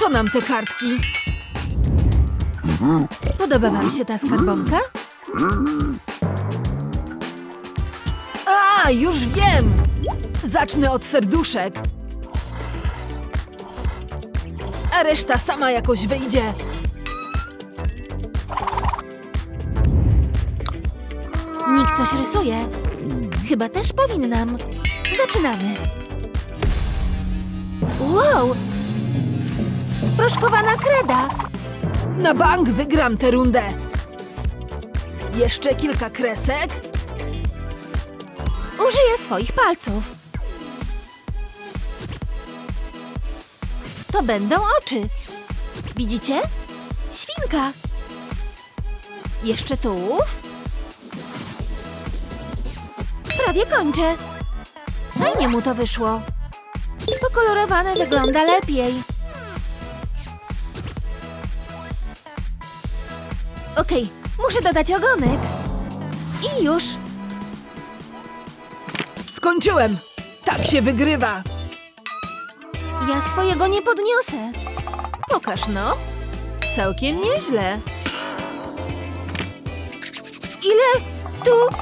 co nam te kartki? Podoba wam się ta skarbonka? A, już wiem! Zacznę od serduszek. A reszta sama jakoś wyjdzie. Nikt coś rysuje. Chyba też powinnam. Zaczynamy. Wow! Sproszkowana kreda. Na bank wygram tę rundę. Jeszcze kilka kresek. Użyję swoich palców. To będą oczy. Widzicie? Świnka. Jeszcze tułów. Prawie kończę. Fajnie mu to wyszło. Pokolorowane wygląda lepiej. Okej, muszę dodać ogonek. I już. Skończyłem. Tak się wygrywa. Ja swojego nie podniosę. Pokaż no. Całkiem nieźle. Ile tu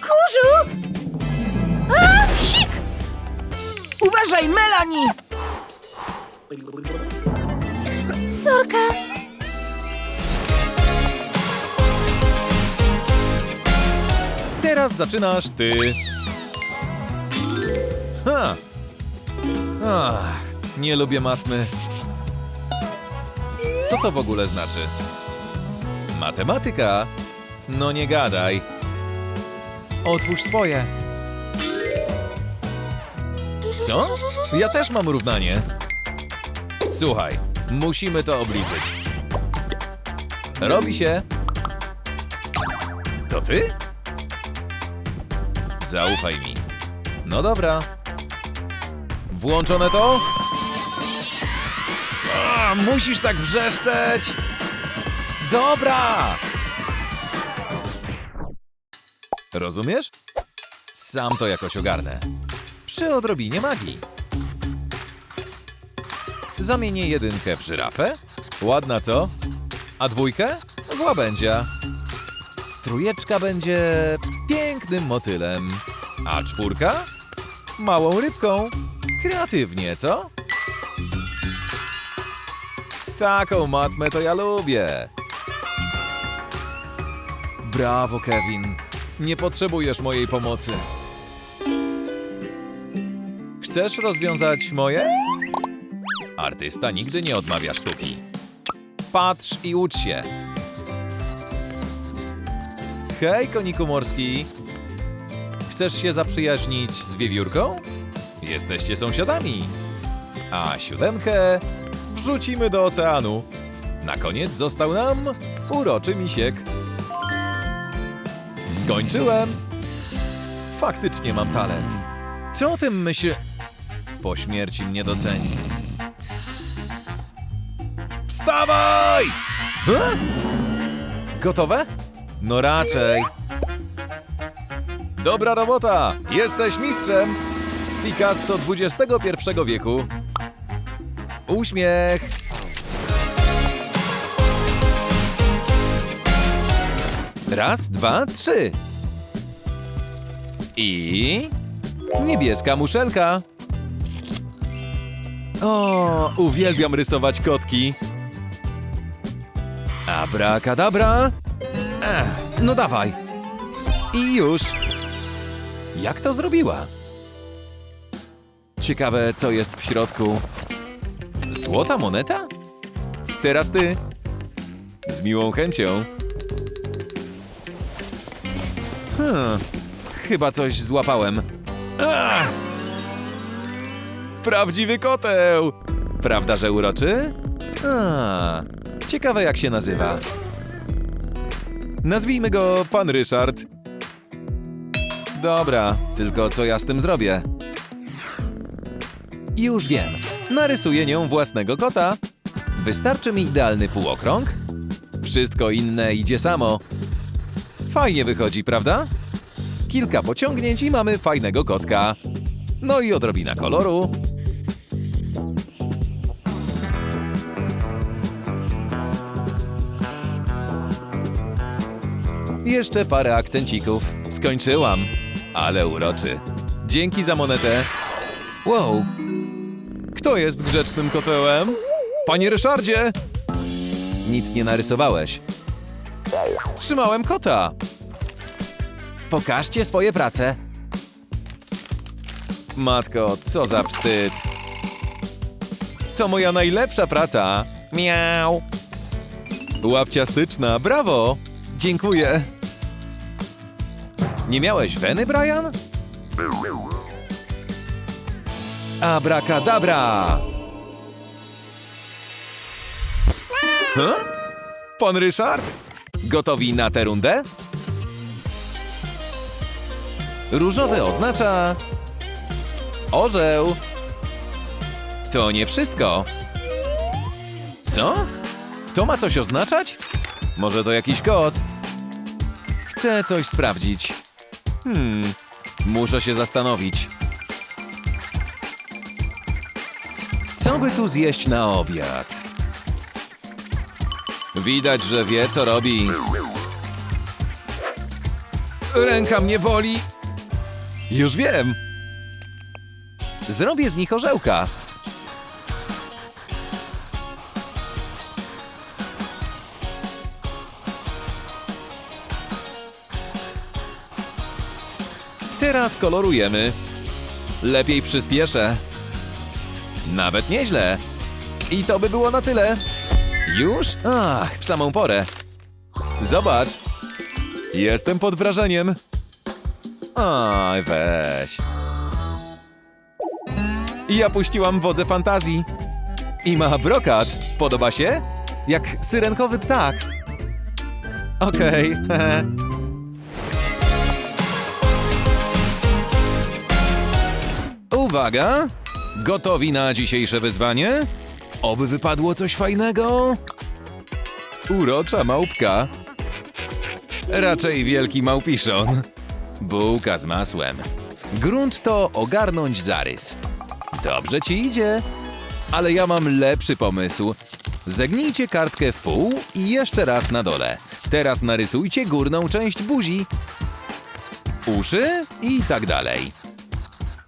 kurzu? A, psik! Uważaj, Melanie! Sorka. Teraz zaczynasz ty. Ha! Ach, nie lubię matmy. Co to w ogóle znaczy? Matematyka? No nie gadaj. Otwórz swoje. Co? Ja też mam równanie. Słuchaj, musimy to obliczyć. Robi się. To ty? Zaufaj mi. No dobra. Włączone to? Musisz tak wrzeszczeć! Dobra! Rozumiesz? Sam to jakoś ogarnę. Przy odrobinie magii. Zamienię jedynkę w żyrafę. Ładna co? A dwójkę? W łabędzia. Trójeczka będzie pięknym motylem, a czwórka małą rybką. Kreatywnie, co? Taką matmę to ja lubię. Brawo, Kevin. Nie potrzebujesz mojej pomocy. Chcesz rozwiązać moje? Artysta nigdy nie odmawia sztuki. Patrz i ucz się. Hej, koniku morski! Chcesz się zaprzyjaźnić z wiewiórką? Jesteście sąsiadami. A siódemkę wrzucimy do oceanu. Na koniec został nam uroczy misiek. Skończyłem! Faktycznie mam talent. Co o tym myśl... Po śmierci mnie doceni. Wstawaj! Gotowe? No raczej. Dobra robota! Jesteś mistrzem! Picasso XXI wieku. Uśmiech! Raz, dwa, trzy. I... Niebieska muszelka. O, uwielbiam rysować kotki. Abracadabra. Ech, no dawaj. I już. Jak to zrobiła? Ciekawe, co jest w środku. Złota moneta? Teraz ty. Z miłą chęcią. Hmm, chyba coś złapałem. Ach! Prawdziwy koteł! Prawda, że uroczy? A, ciekawe jak się nazywa. Nazwijmy go Pan Ryszard. Dobra, tylko co ja z tym zrobię? Już wiem. Narysuję nią własnego kota. Wystarczy mi idealny półokrąg. Wszystko inne idzie samo. Fajnie wychodzi, prawda? Kilka pociągnięć i mamy fajnego kotka. No i odrobina koloru. Jeszcze parę akcencików. Skończyłam. Ale uroczy. Dzięki za monetę. Wow. Kto jest grzecznym kotełem? Panie Ryszardzie! Nic nie narysowałeś. Trzymałem kota. Pokażcie swoje prace. Matko, co za wstyd. To moja najlepsza praca. Miau. Łapciastyczna, brawo! Dziękuję. Nie miałeś weny, Brian? Abracadabra! Huh? Pan Ryszard? Gotowi na tę rundę? Różowy oznacza... Orzeł. To nie wszystko. Co? To ma coś oznaczać? Może to jakiś kod? Chcę coś sprawdzić. Hmm, muszę się zastanowić. Co by tu zjeść na obiad? Widać, że wie, co robi. Ręka mnie boli. Już wiem. Zrobię z nich orzełka. Teraz kolorujemy. Lepiej przyspieszę. Nawet nieźle. I to by było na tyle. Już? Ach, w samą porę. Zobacz. Jestem pod wrażeniem. Oj, weź. Ja puściłam wodze fantazji. I ma brokat. Podoba się? Jak syrenkowy ptak. Okej. Uwaga! Gotowi na dzisiejsze wyzwanie? Oby wypadło coś fajnego? Urocza małpka. Raczej wielki małpiszon. Bułka z masłem. Grunt to ogarnąć zarys. Dobrze ci idzie. Ale ja mam lepszy pomysł. Zegnijcie kartkę w pół i jeszcze raz na dole. Teraz narysujcie górną część buzi. Uszy i tak dalej.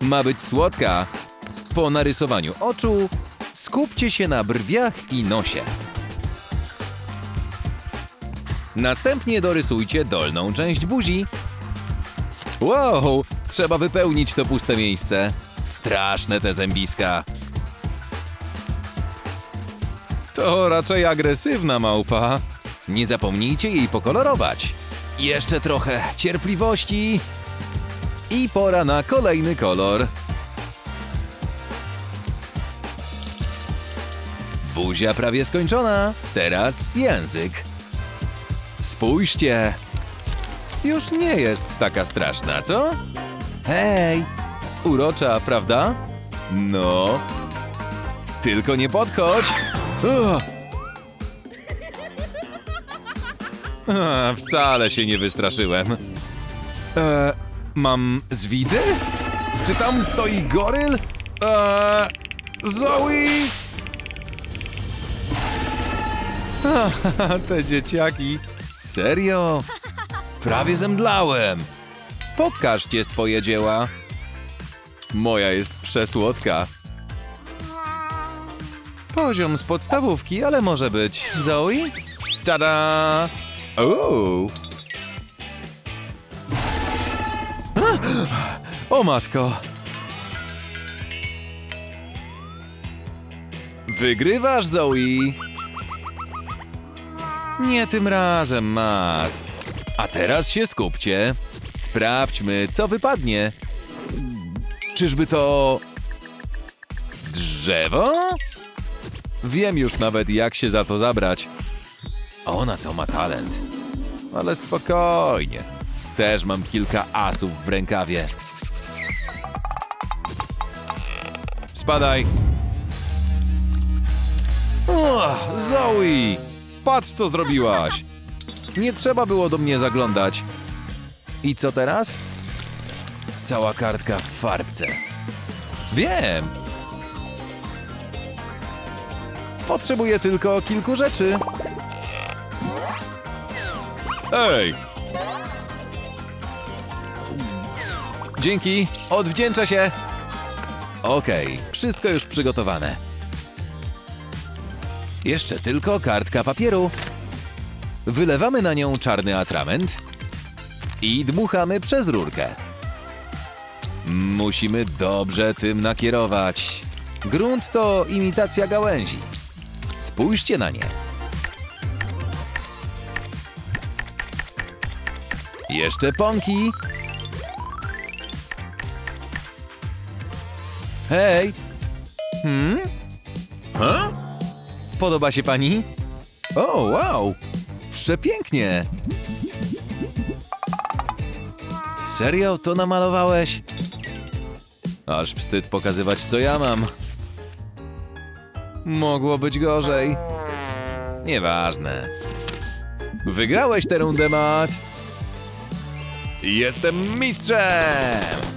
Ma być słodka. Po narysowaniu oczu skupcie się na brwiach i nosie. Następnie dorysujcie dolną część buzi. Wow, trzeba wypełnić to puste miejsce. Straszne te zębiska. To raczej agresywna małpa. Nie zapomnijcie jej pokolorować. Jeszcze trochę cierpliwości. I pora na kolejny kolor. Buzia prawie skończona. Teraz język. Spójrzcie. Już nie jest taka straszna, co? Hej! Urocza, prawda? No. Tylko nie podchodź. Ugh. A, wcale się nie wystraszyłem. E, mam zwidy? Czy tam stoi goryl? E, Zoe! Te dzieciaki. Serio? Prawie zemdlałem. Pokażcie swoje dzieła. Moja jest przesłodka. Poziom z podstawówki, ale może być. Zoe? Tada! Uuu. O matko! Wygrywasz, Zoe! Nie tym razem, Matt. A teraz się skupcie. Sprawdźmy, co wypadnie. Czyżby to... Drzewo? Wiem już nawet, jak się za to zabrać. Ona to ma talent. Ale spokojnie. Też mam kilka asów w rękawie. spadaj. Uch, Zoe! Patrz, co zrobiłaś! Nie trzeba było do mnie zaglądać. I co teraz? Cała kartka w farbce. Wiem! Potrzebuję tylko kilku rzeczy. Ej! Dzięki, odwdzięczę się! Okej, wszystko już przygotowane. Jeszcze tylko kartka papieru. Wylewamy na nią czarny atrament i dmuchamy przez rurkę. Musimy dobrze tym nakierować. Grunt to imitacja gałęzi. Spójrzcie na nie. Jeszcze pąki. Hej! Hmm? Ha? Podoba się pani? O, wow! Przepięknie! Serio to namalowałeś? Aż wstyd pokazywać, co ja mam. Mogło być gorzej. Nieważne. Wygrałeś tę rundę, Matt. Jestem mistrzem!